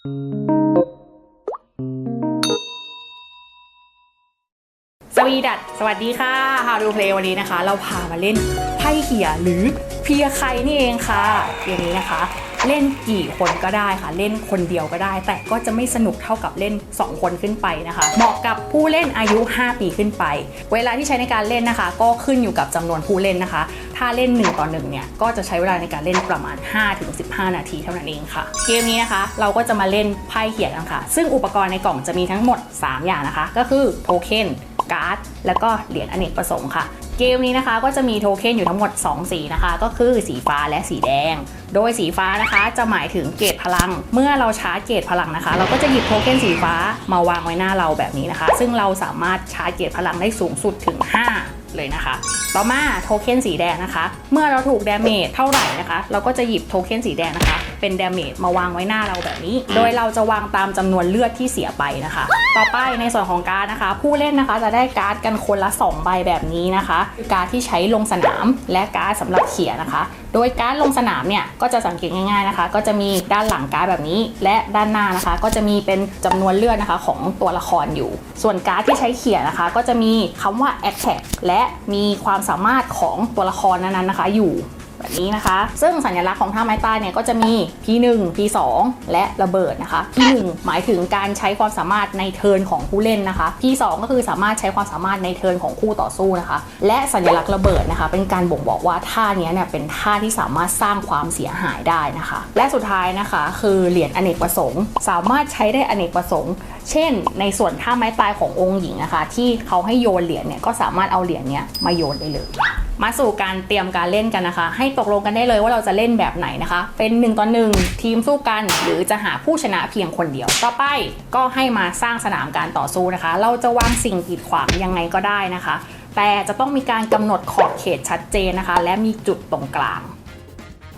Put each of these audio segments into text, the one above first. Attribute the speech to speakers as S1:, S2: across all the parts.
S1: สวีดัตสวัสดีค่ะฮาดูเพลวันนี้นะคะ เราพามาเล่นไพ่เขี่ยหรือเพียใครนี่เองค่ะเกมนี้นะคะ เล่นกี่คนก็ได้ค่ะ เล่นคนเดียวก็ได้ แต่ก็จะไม่สนุกเท่ากับเล่น 2 คนขึ้นไปนะคะ เหมาะกับผู้เล่นอายุ 5 ปีขึ้นไป เวลาที่ใช้ในการเล่นนะคะ ก็ขึ้นอยู่กับจำนวนผู้เล่นนะคะ ถ้าเล่น 1 ต่อ1เนี่ยก็จะใช้เวลาในการเล่นประมาณ 5-15 นาทีเท่านั้นเองค่ะ เกมนี้นะคะเราก็จะมาเล่นไพ่เขียกันค่ะ ซึ่งอุปกรณ์ในกล่องจะมีทั้งหมด 3 อย่างนะคะ ก็คือโทเค็นการ์ดแล้วก็เหรียญอเนกประสงค์ค่ะ เกมนี้นะคะก็จะมีโทเค็นอยู่ทั้งหมด 2 สีนะคะ ก็คือสีฟ้าและสีแดง โดยสีฟ้านะคะจะหมายถึงเกรดพลัง เมื่อเราชาร์จเกรดพลังนะคะ เราก็จะหยิบโทเค็นสีฟ้ามาวางไว้หน้าเราแบบนี้นะคะ ซึ่งเราสามารถชาร์จเกรดพลังได้สูงสุดถึง 5 เลยนะคะ ต่อมาโทเค็นสีแดงนะคะ เมื่อเราถูกดาเมจเท่าไหร่นะคะ เราก็จะหยิบโทเค็นสีแดงนะคะ เป็นดาเมจมาวางไว้หน้าเราแบบนี้ โดยเราจะวางตามจำนวนเลือดที่เสียไปนะคะ ต่อไปในส่วนของการ์ดนะคะ ผู้เล่นนะคะจะได้การ์ดกันคนละ 2 ใบแบบนี้นะคะ การ์ดที่ใช้ลงสนามและการ์ดสำหรับเขียนะคะ โดยการลงสนามเนี่ยก็จะสังเกตง่ายๆนะคะ ก็จะมีด้านหลังการ์ดแบบนี้ และด้านหน้านะคะ ก็จะมีเป็นจำนวนเลือดนะคะของตัวละครอยู่ ส่วนการ์ดที่ใช้เขียนะคะ ก็จะมีคำว่า attack และมีความสามารถของตัวละครนั้นๆนะคะ อยู่ แบบนี้นะคะ ซึ่งสัญลักษณ์ของท่าไม้ตายเนี่ยก็จะมี P1 P2 และระเบิดนะคะ P1 หมายถึงการใช้ความสามารถในเทิร์นของผู้เล่นนะคะ P2 ก็คือสามารถใช้ความสามารถในเทิร์นของคู่ต่อสู้นะคะ และสัญลักษณ์ระเบิดนะคะ เป็นการบ่งบอกว่าท่านี้เนี่ยเป็นท่าที่สามารถสร้างความเสียหายได้นะคะ และสุดท้ายนะคะคือเหรียญอเนกประสงค์ สามารถใช้ได้อเนกประสงค์ เช่น ในส่วนท่าไม้ตายขององค์หญิงนะคะ ที่เขาให้โยนเหรียญเนี่ยก็สามารถเอาเหรียญเนี้ยมาโยนได้เลย มาสู่การเตรียมการเล่นกันนะคะ ให้ตกลงกันได้เลยว่าเราจะเล่นแบบไหนนะคะ เป็น1ต่อ1ทีมสู้กันหรือจะหาผู้ชนะเพียงคนเดียว ต่อไปก็ให้มาสร้างสนามการต่อสู้นะคะ เราจะวางสิ่งกีดขวางยังไงก็ได้นะคะ แต่จะต้องมีการกำหนดขอบเขตชัดเจนนะคะ และมีจุดตรงกลาง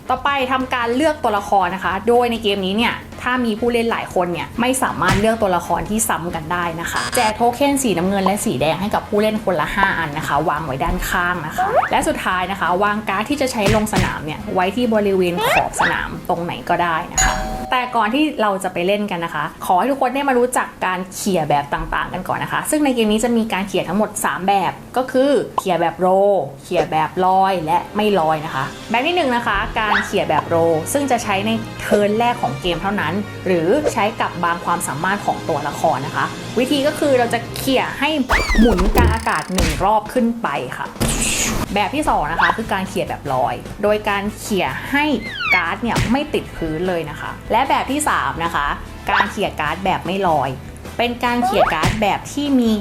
S1: ต่อไปทำการเลือกตัวละครนะคะ โดยในเกมนี้เนี่ย ถ้ามีผู้เล่นหลายคนเนี่ยไม่สามารถเลือกตัวละครที่ซ้ำกันได้นะคะ แจกโทเค็นสีน้ำเงินและสีแดงให้กับผู้เล่นคนละ 5 อันนะคะ วางไว้ด้านข้างนะคะ และสุดท้ายนะคะ วางการ์ดที่จะใช้ลงสนามเนี่ยไว้ที่บริเวณขอบสนามตรงไหนก็ได้นะคะ แต่ก่อนที่เราจะไปเล่นกันนะคะ ขอให้ทุกคนได้มารู้จักการเขี่ยแบบต่างๆ กันก่อนนะคะ ซึ่งในเกมนี้จะมีการเขี่ยทั้งหมด 3 แบบก็คือเขี่ยแบบโรเขี่ยแบบลอยและไม่ลอยนะคะ แบบที่หนึ่งนะคะ การเขี่ยแบบโรซึ่งจะใช้ในเทิร์นแรกของเกมเท่านั้นหรือใช้กับบางความสามารถของตัวละครนะคะ วิธีก็คือเราจะเขี่ยให้หมุนกลางอากาศหนึ่งรอบขึ้นไปค่ะ แบบที่2นะคะคือการเขี่ยแบบลอย โดยการเขี่ยให้การ์ดเนี่ยไม่ติดพื้นเลยนะคะ และแบบที่3นะคะการเขี่ยการ์ดแบบไม่ลอย เป็นการเขี่ยการ์ดแบบที่มี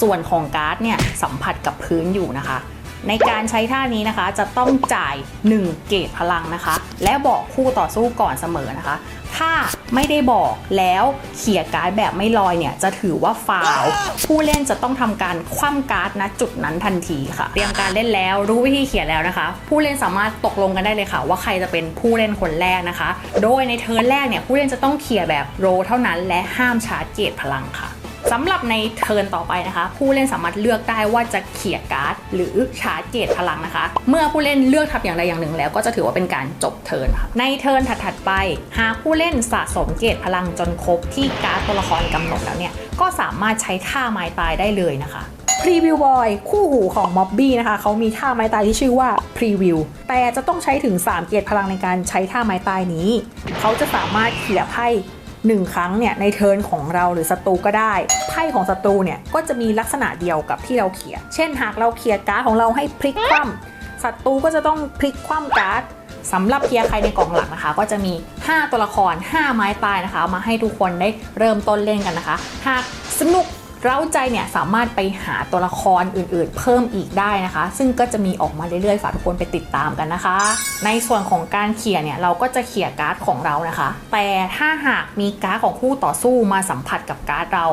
S1: ส่วนของการ์ดเนี่ยสัมผัสกับพื้นอยู่นะคะ ในการใช้ท่านี้นะคะ จะต้องจ่าย 1 เกตพลังนะคะ และบอกคู่ต่อสู้ก่อนเสมอนะคะ ถ้าไม่ได้บอกแล้วเขี่ยการ์ดแบบไม่ลอยเนี่ย จะถือว่าฟาวล์ผู้เล่นจะต้องทำการคว่ำการ์ดณจุดนั้นทันทีค่ะ เตรียมการเล่นแล้วรู้วิธีเขียนแล้วนะคะ ผู้เล่นสามารถตกลงกันได้เลยค่ะ ว่าใครจะเป็นผู้เล่นคนแรกนะคะ โดยในเทิร์นแรกเนี่ยผู้เล่นจะต้องเขี่ยแบบโรเท่านั้น และห้ามชาร์จเกตพลังค่ะ สำหรับในเทิร์นต่อไปนะคะ ผู้เล่นสามารถเลือกได้ว่าจะเขี่ยการ์ด หรือชาร์จเกตพลังนะคะ เมื่อผู้เล่นเลือกทำอย่างใดอย่างหนึ่งแล้วก็จะถือว่าเป็นการจบเทิร์นค่ะในเทิร์นถัดๆไป หากผู้เล่นสะสมเกตพลังจนครบที่การ์ดตัวละครกำหนดแล้วเนี่ยก็สามารถใช้ท่าไม้ตายได้เลยนะคะ
S2: พรีวิวบอยคู่หูของม็อบบี้นะคะเขามีท่าไม้ตายที่ชื่อว่าพรีวิวแต่จะต้องใช้ถึง 3 เกียรติพลังในการใช้ท่าไม้ตายนี้ เขาจะสามารถเขี่ยไพ่ หนึ่งครั้งเนี่ยในเทิร์นของเราหรือศัตรูก็ได้ไพ่ของศัตรูเนี่ยก็จะมีลักษณะเดียวกับที่เราเขียนเช่นหากเราเขียนการ์ดของเราให้พลิกคว่ำศัตรูก็จะต้องพลิกคว่ำการ์ดสำหรับเพียร์ใครในกล่องหลักนะคะ ก็จะมี 5 ตัวละคร 5 ไม้ตายนะคะ มาให้ทุกคนได้เริ่มต้นเล่นกันนะคะ หากสนุก เร้าใจเนี่ยสามารถไปหาตัวละครอื่นๆ เพิ่มอีกได้นะคะ ซึ่งก็จะมีออกมาเรื่อยๆ ฝากทุกคนไปติดตามกันนะคะ ในส่วนของการเขี่ยเนี่ยเราก็จะเขี่ยการ์ดของเรานะคะ แต่ถ้าหากมีการ์ดของคู่ต่อสู้มาสัมผัสกับการ์ดเรา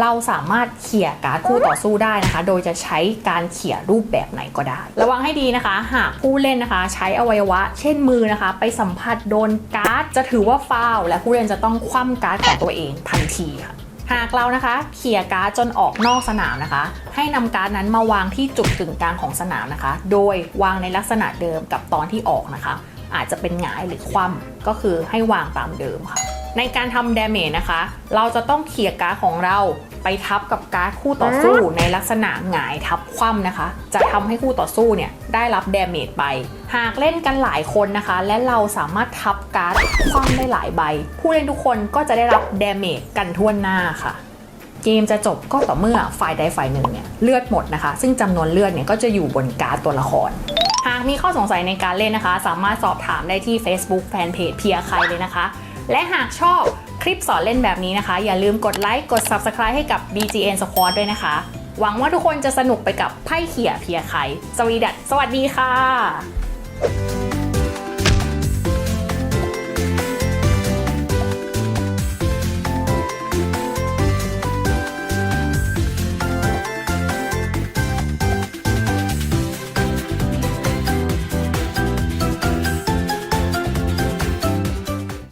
S2: เราสามารถเขี่ยการ์ดคู่ต่อสู้ได้นะคะ โดยจะใช้การเขี่ยรูปแบบไหนก็ได้ ระวังให้ดีนะคะ หากผู้เล่นนะคะ ใช้อวัยวะ เช่นมือนะคะ ไปสัมผัสโดนการ์ดจะถือว่าฟาวล์และผู้เล่นจะต้องคว่ำการ์ดของตัวเองทันทีค่ะ หากเรานะคะเขี่ยการ์ดจนออกนอกสนามนะคะ ให้นำการ์ดนั้นมาวางที่จุดกึ่งกลางของสนามนะคะ โดยวางในลักษณะเดิมกับตอนที่ออกนะคะ อาจจะเป็นหงายหรือคว่ำก็คือให้วางตามเดิมค่ะ
S1: ในการทำ damage นะคะ เราจะต้องเขี่ยการ์ดของเราไปทับกับการ์ดคู่ต่อสู้ในลักษณะหงายทับคว่ำนะคะ จะทำให้คู่ต่อสู้เนี่ยได้รับ damage ไป หากเล่นกันหลายคนนะคะ และเราสามารถทับการ์ดคว่ำได้หลายใบ ผู้เล่นทุกคนก็จะได้รับ damage กันทั่วหน้าค่ะ เกมจะจบก็ต่อเมื่อฝ่ายใดฝ่ายหนึ่งเนี่ยเลือดหมดนะคะ ซึ่งจำนวนเลือดเนี่ยก็จะอยู่บนการ์ดตัวละครหากมีข้อสงสัยในการเล่นนะคะ สามารถสอบถามได้ที่ Facebook Fanpage เพียใครเลยนะคะ และหากชอบคลิปสอนเล่นแบบนี้นะคะ อย่าลืมกดไลค์กด Subscribe ให้กับ BGN Squad ด้วยนะคะ หวังว่าทุกคนจะสนุกไปกับไพ่เขี่ยเพียใครสวีดัสสวัสดีค่ะ